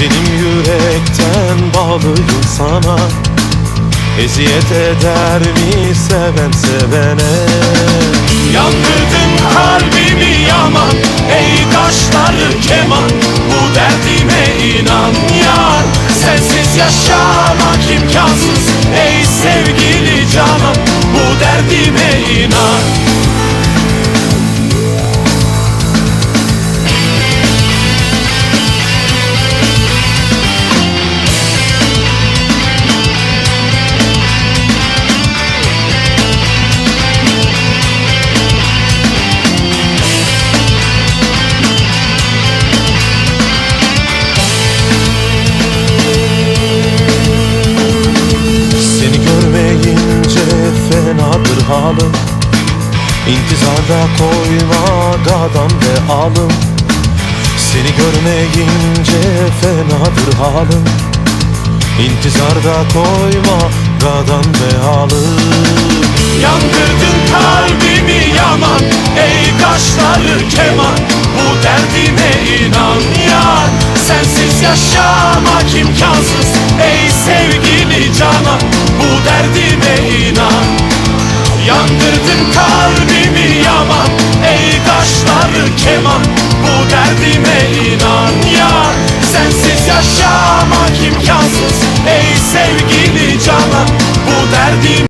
Güzelim yürekten bağlıyım sana. Eziyet eder mi seven sevene? Yandırdın kalbimi yaman Ey kaşları keman. Bu derdime inan yar Sensiz yaşamak imkansız. Ey sevgili canan Bu derdime inan halim İntizarda koyma gadan ve alım Seni görmeyince fenadır halim İntizarda koyma gadan ve alım Yandırdın kalbimi yaman Ey kaşları keman. Bu derdime inan yar Sensiz yaşamak imkansız. Ey sevgili canan Yandırdın kalbimi yaman Ey kaşları keman. Bu derdime inan yar Sensiz yaşamak imkansız Ey sevgili canan. Bu derdim